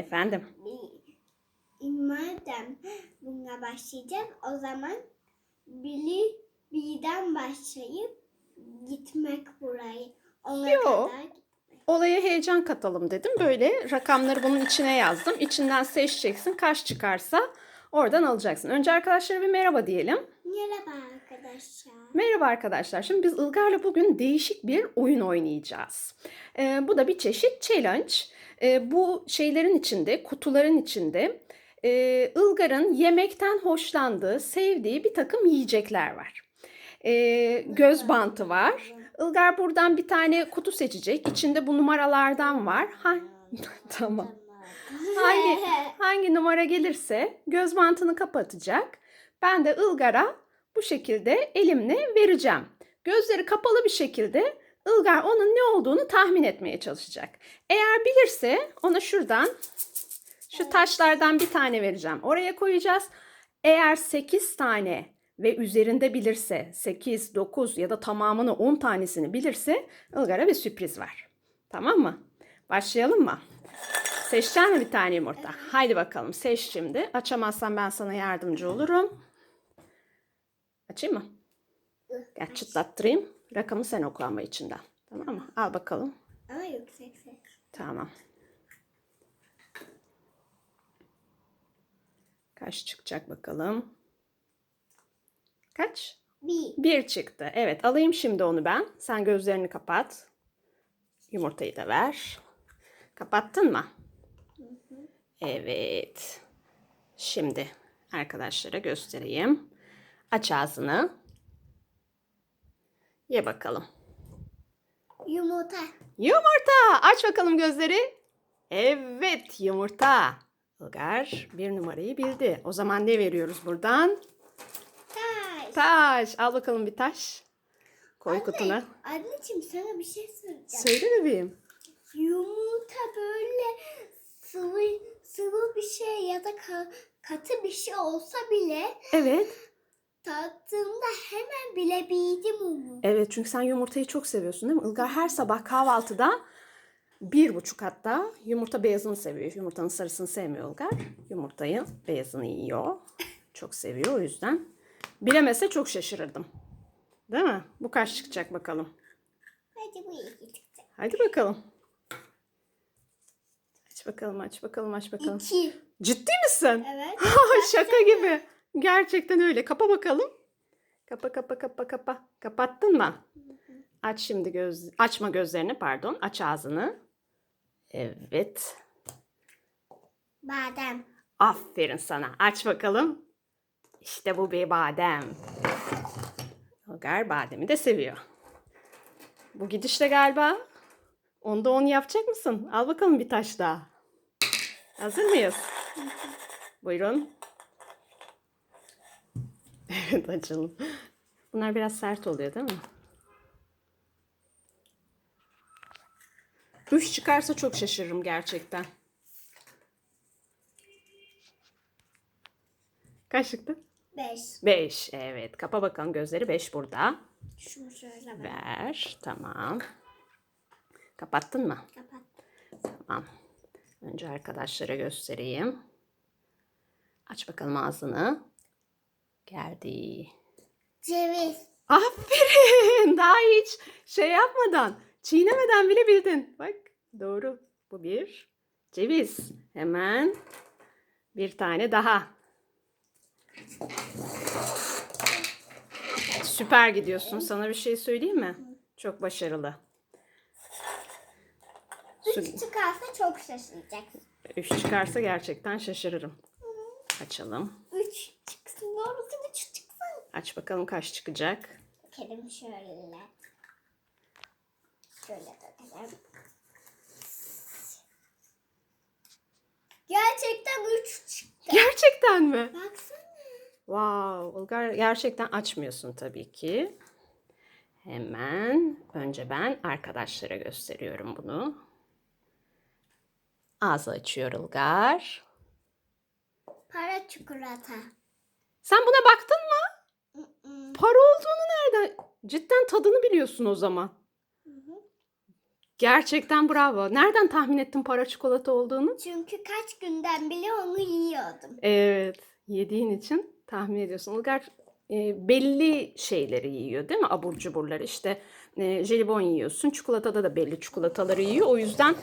Efendim. Madem bununla başlayacağım o zaman biri birden başlayıp gitmek burayı. Ona Yo. kadar Olaya heyecan katalım dedim. Böyle rakamları bunun içine yazdım. İçinden seçeceksin. Kaç çıkarsa oradan alacaksın. Önce arkadaşlara bir merhaba diyelim. Merhaba arkadaşlar. Merhaba arkadaşlar. Şimdi biz Ilgar'la bugün değişik bir oyun oynayacağız. Ee, bu da bir çeşit challenge. Ee, bu şeylerin içinde, kutuların içinde e, Ilgar'ın yemekten hoşlandığı, sevdiği bir takım yiyecekler var. Ee, göz bantı var. Ilgar buradan bir tane kutu seçecek. İçinde bu numaralardan var. Ha, tamam. Hangi hangi numara gelirse göz bantını kapatacak. Ben de Ilgar'a bu şekilde elimle vereceğim. Gözleri kapalı bir şekilde Ilgar onun ne olduğunu tahmin etmeye çalışacak. Eğer bilirse ona şuradan şu taşlardan bir tane vereceğim. Oraya koyacağız. Eğer 8 tane ve üzerinde bilirse 8, 9 ya da tamamını 10 tanesini bilirse Ilgar'a bir sürpriz var. Tamam mı? Başlayalım mı? Seçeceksin mi bir tane yumurta? Haydi bakalım seç şimdi. Açamazsan ben sana yardımcı olurum. Açayım mı? Gel çıtlattırayım. Rakamı sen oku ama içinden. Tamam mı? Al bakalım. Ama yüksek ses. Tamam. Kaç çıkacak bakalım? Kaç? Bir. Bir çıktı. Evet alayım şimdi onu ben. Sen gözlerini kapat. Yumurtayı da ver. Kapattın mı? Evet. Şimdi arkadaşlara göstereyim. Aç ağzını. Ye bakalım. Yumurta. Yumurta. Aç bakalım gözleri. Evet yumurta. Ilgar bir numarayı bildi. O zaman ne veriyoruz buradan? Taş. Taş. Al bakalım bir taş. Koy Anne, kutuna. Anneciğim sana bir şey söyleyeceğim. Söyle bebeğim. Yumurta böyle sıvı sıvı bir şey ya da ka- katı bir şey olsa bile Evet. Tattığımda hemen bilebildim onu. Evet çünkü sen yumurtayı çok seviyorsun değil mi? Ilgar her sabah kahvaltıda bir buçuk hatta yumurta beyazını seviyor. Yumurtanın sarısını sevmiyor Ilgar. Yumurtayı beyazını yiyor. Çok seviyor o yüzden. Bilemese çok şaşırırdım. Değil mi? Bu kaç çıkacak bakalım. Hadi bu iyi çıktı. Hadi bakalım. Aç bakalım, aç bakalım, aç bakalım. İki. Ciddi misin? Evet. Şaka gibi. Gerçekten öyle. Kapa bakalım. Kapa kapa kapa kapa. Kapattın mı? Aç şimdi göz açma gözlerini pardon. Aç ağzını. Evet. Badem. Aferin sana. Aç bakalım. İşte bu bir badem. Ilgar bademi de seviyor. Bu gidişle galiba onda on yapacak mısın? Al bakalım bir taş daha. Hazır mıyız? Buyurun. Evet açalım. Bunlar biraz sert oluyor değil mi? Üç çıkarsa çok şaşırırım gerçekten. Kaç çıktı? Beş. 5. Evet. Kapa bakalım gözleri. 5 burada. Şunu şöyle bak. Ver. Tamam. Kapattın mı? Kapat. Tamam. Önce arkadaşlara göstereyim. Aç bakalım ağzını. Geldi. Ceviz. Aferin. Daha hiç şey yapmadan, çiğnemeden bile bildin. Bak doğru. Bu bir ceviz. Hemen bir tane daha. Süper gidiyorsun. Sana bir şey söyleyeyim mi? Çok başarılı. Üç çıkarsa çok şaşıracaksın. üç çıkarsa gerçekten şaşırırım. Açalım. Üç çıksın. Aç bakalım kaç çıkacak. Kerim şöyle. Şöyle dökelim. Gerçekten üç çıktı. Gerçekten mi? Baksana. Wow, Ilgar gerçekten açmıyorsun tabii ki. Hemen önce ben arkadaşlara gösteriyorum bunu. Ağzı açıyor Ilgar. Para çikolata. Sen buna baktın mı? Para olduğunu nereden? Cidden tadını biliyorsun o zaman. Hı. Gerçekten bravo. Nereden tahmin ettin para çikolata olduğunu? Çünkü kaç günden beri onu yiyordum. Evet, yediğin için tahmin ediyorsun. Ilgar e, belli şeyleri yiyor değil mi? Abur cuburları işte e, jelibon yiyorsun. Çikolatada da belli çikolataları yiyor. O yüzden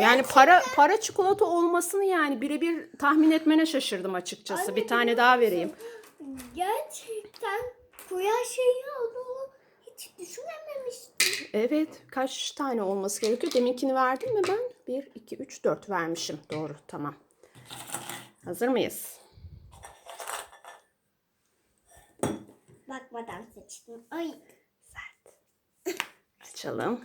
yani para para çikolata olmasını yani birebir tahmin etmene şaşırdım açıkçası. Anne, Bir tane daha vereyim. Gerçekten koyar şeyi olduğunu hiç düşünememiştim. Evet, kaç tane olması gerekiyor? Deminkini verdim mi ben? 1, 2, 3, 4 vermişim. Doğru, tamam. Hazır mıyız? Bakmadan seçtim. Ay. Açalım.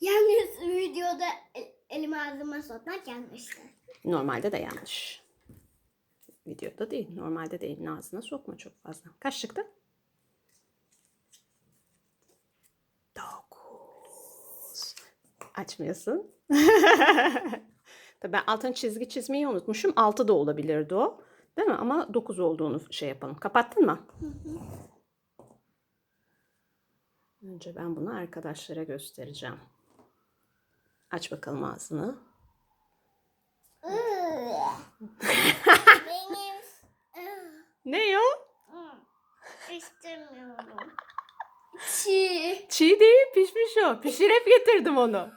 Yalnız videoda el- elimi ağzıma sokmak yanlıştı. Normalde de yanlış. Videoda değil. Normalde de elini ağzına sokma çok fazla. Kaç çıktı? Dokuz. Açmıyorsun. Tabii ben altına çizgi çizmeyi unutmuşum. Altı da olabilirdi o. Değil mi? Ama dokuz olduğunu şey yapalım. Kapattın mı? Önce ben bunu arkadaşlara göstereceğim. Aç bakalım ağzını. Ne o? istemiyorum. Çiğ. Çiğ değil pişmiş o. Pişirip getirdim onu.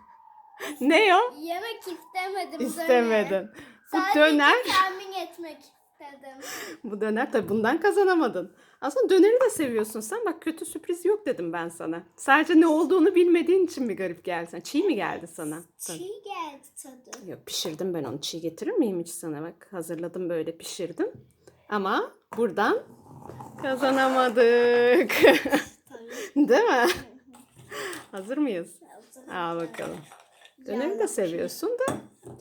ne o? Yemek istemedim. İstemedin. Bu Sadece döner. tahmin etmek istedim. Bu döner tabii bundan kazanamadın. Aslında döneri de seviyorsun sen. Bak kötü sürpriz yok dedim ben sana. Sadece ne olduğunu bilmediğin için mi garip geldi sana? Çiğ mi geldi sana? Tabii. Çiğ geldi tadı. Yok pişirdim ben onu. Çiğ getirir miyim hiç sana? Bak hazırladım böyle pişirdim. Ama buradan kazanamadık. Değil mi? Hazır mıyız? Al bakalım. Döneri de seviyorsun da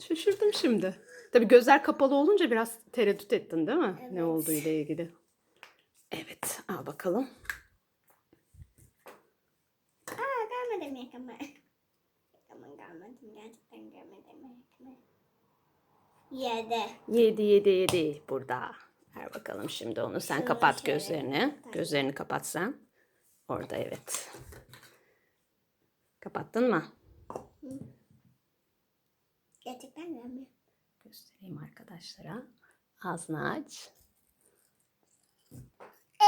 şaşırdım şimdi. Tabii gözler kapalı olunca biraz tereddüt ettin değil mi? Ne Evet. olduğu ile ilgili. Evet, al bakalım. Aa görmedim yakama. Yakama görmedim. Gerçekten görmedim yakama. Yedi. Yedi, yedi, yedi burada. Ver bakalım şimdi onu. Sen Şunu kapat şöyle. gözlerini. Gözlerini kapat sen. Orada evet. Kapattın mı? Gerçekten görmüyorum. Göstereyim arkadaşlara. Ağzını aç.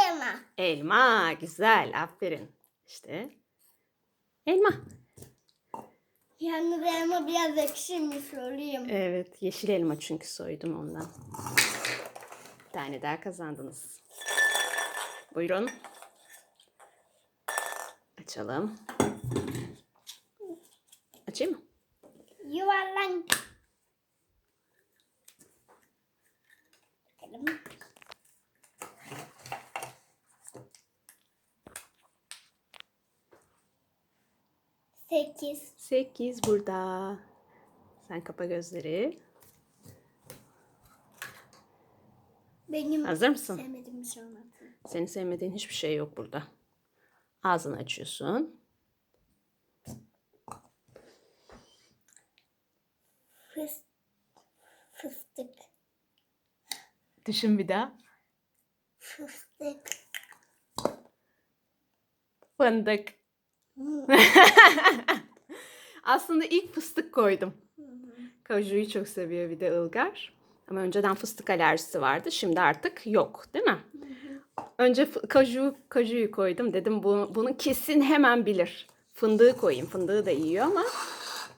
Elma. Elma, güzel, aferin. İşte elma. Yalnız elma biraz ekşiymiş söyleyeyim. Evet, yeşil elma çünkü soydum ondan. Bir tane daha kazandınız. Buyurun. Açalım. Açayım mı? Yuvarlan. Bakalım. Sekiz. Sekiz burada. Sen kapa gözleri. Benim Hazır mısın? sevmediğim bir şey olmadı. Senin sevmediğin hiçbir şey yok burada. Ağzını açıyorsun. Fıs, fıstık. Düşün bir daha. Fıstık. Fındık. Aslında ilk fıstık koydum. Kaju'yu çok seviyor bir de Ilgar. Ama önceden fıstık alerjisi vardı. Şimdi artık yok değil mi? Önce kaju, kajuyu koydum. Dedim bu, bunu kesin hemen bilir. Fındığı koyayım. Fındığı da yiyor ama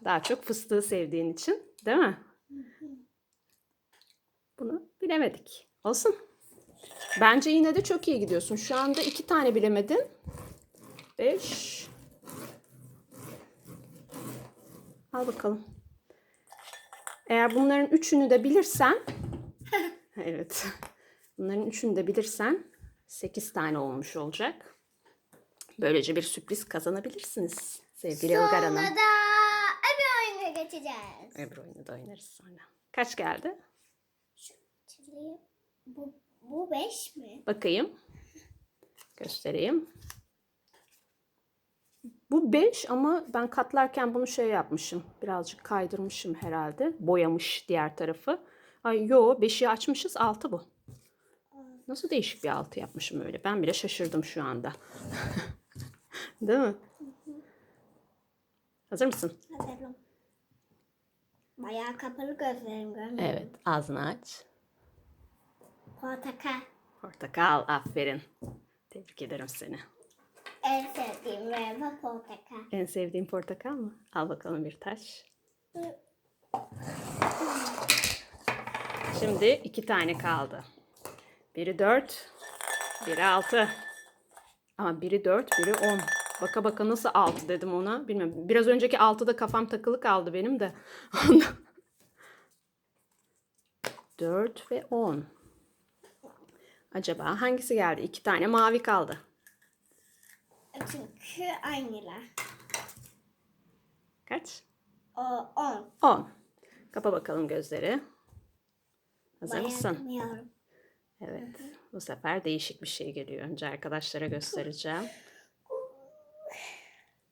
daha çok fıstığı sevdiğin için. Değil mi? Bunu bilemedik. Olsun. Bence yine de çok iyi gidiyorsun. Şu anda iki tane bilemedin. Beş. Al bakalım. Eğer bunların üçünü de bilirsen evet. Bunların üçünü de bilirsen 8 tane olmuş olacak. Böylece bir sürpriz kazanabilirsiniz sevgili Ilgar Sonra Hanım. da öbür oyuna geçeceğiz. Öbür oyunu da oynarız sonra. Kaç geldi? Çizgiyi- Bu, bu beş mi? Bakayım. Göstereyim. Bu 5 ama ben katlarken bunu şey yapmışım. Birazcık kaydırmışım herhalde. Boyamış diğer tarafı. Ay yo 5'i açmışız 6 bu. Nasıl değişik bir 6 yapmışım öyle. Ben bile şaşırdım şu anda. Değil mi? Hazır mısın? Hazırım. Bayağı kapalı gözlerim görmüyor. Evet. Ağzını aç. Portakal. Portakal. Aferin. Tebrik ederim seni. En sevdiğim meyve portakal. En sevdiğin portakal mı? Al bakalım bir taş. Şimdi iki tane kaldı. Biri dört, biri altı. Ama biri dört, biri on. Baka baka nasıl altı dedim ona. Bilmiyorum. Biraz önceki altıda kafam takılı kaldı benim de. Dört ve on. Acaba hangisi geldi? İki tane mavi kaldı. Çünkü aynılar. Kaç? O on. 10. Kapa bakalım gözleri. Hazır Bayağı mısın? Evet. Bu sefer değişik bir şey geliyor. Önce arkadaşlara göstereceğim.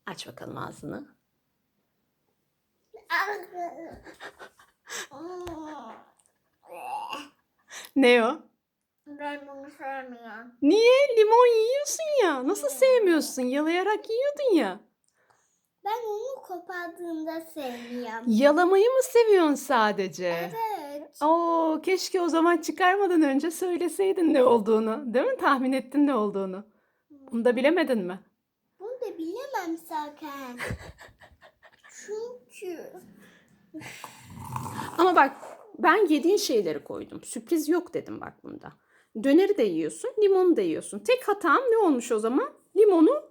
Aç bakalım ağzını. Ne o? Ben bunu sevmiyorum. Niye? Limon yiyorsun ya. Nasıl sevmiyorsun? Yalayarak yiyordun ya. Ben onu kopardığımda sevmiyorum. Yalamayı mı seviyorsun sadece? Evet. Oo, keşke o zaman çıkarmadan önce söyleseydin ne olduğunu. Değil mi? Tahmin ettin ne olduğunu. Bunu da bilemedin mi? Bunu da bilemem zaten. Çünkü Ama bak ben yediğin şeyleri koydum. Sürpriz yok dedim bak bunda. Döneri de yiyorsun, limonu da yiyorsun. Tek hatam ne olmuş o zaman? Limonu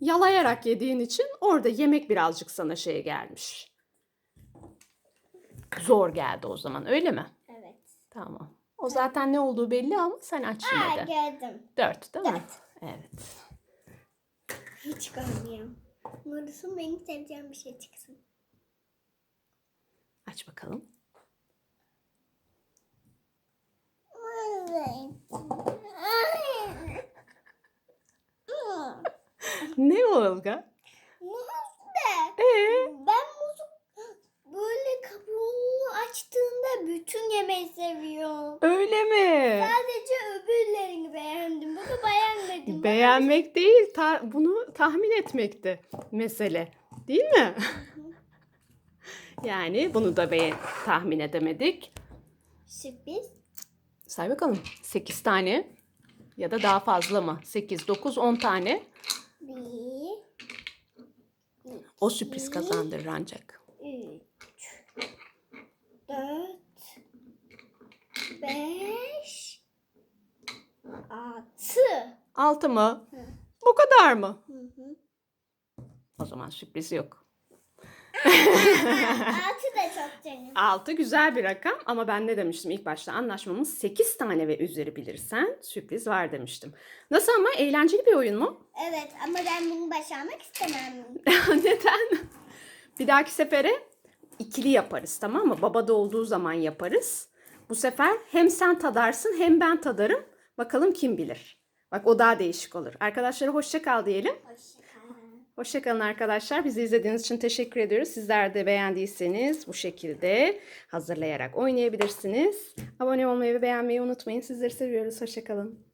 yalayarak yediğin için orada yemek birazcık sana şey gelmiş. Zor geldi o zaman öyle mi? evet. Tamam. O zaten ne olduğu belli ama sen aç Aa yine de. gördüm. Dört değil mi? Dört. Evet. Hiç görmüyorum. Umarım benim seveceğim bir şey çıksın. Aç bakalım. Ne o Olga? Muz ne? Ee? Ben muzu böyle kabuğunu açtığında bütün yemeği seviyorum. Öyle mi? Sadece öbürlerini beğendim. Bunu beğenmedim. Beğenmek değil, ta- bunu tahmin etmekti mesele. Değil mi? yani bunu da be- tahmin edemedik. Sürpriz. Say bakalım. 8 tane ya da daha fazla mı? 8, 9, 10 tane. Bir, O sürpriz kazandırır ancak. üç, dört, beş, altı. 6 mı? Bu kadar mı? Hı hı. O zaman sürpriz yok. Altı da çok canım. 6 güzel bir rakam ama ben ne demiştim ilk başta anlaşmamız 8 tane ve üzeri bilirsen sürpriz var demiştim. Nasıl ama eğlenceli bir oyun mu? Evet ama ben bunu başarmak istemem. Neden? Bir dahaki sefere ikili yaparız tamam mı? Babada olduğu zaman yaparız. Bu sefer hem sen tadarsın hem ben tadarım. Bakalım kim bilir. Bak o daha değişik olur. Arkadaşlara hoşça kal diyelim. Hoşça kalın arkadaşlar. Bizi izlediğiniz için teşekkür ediyoruz. Sizler de beğendiyseniz bu şekilde hazırlayarak oynayabilirsiniz. Abone olmayı ve beğenmeyi unutmayın. Sizleri seviyoruz. Hoşça kalın.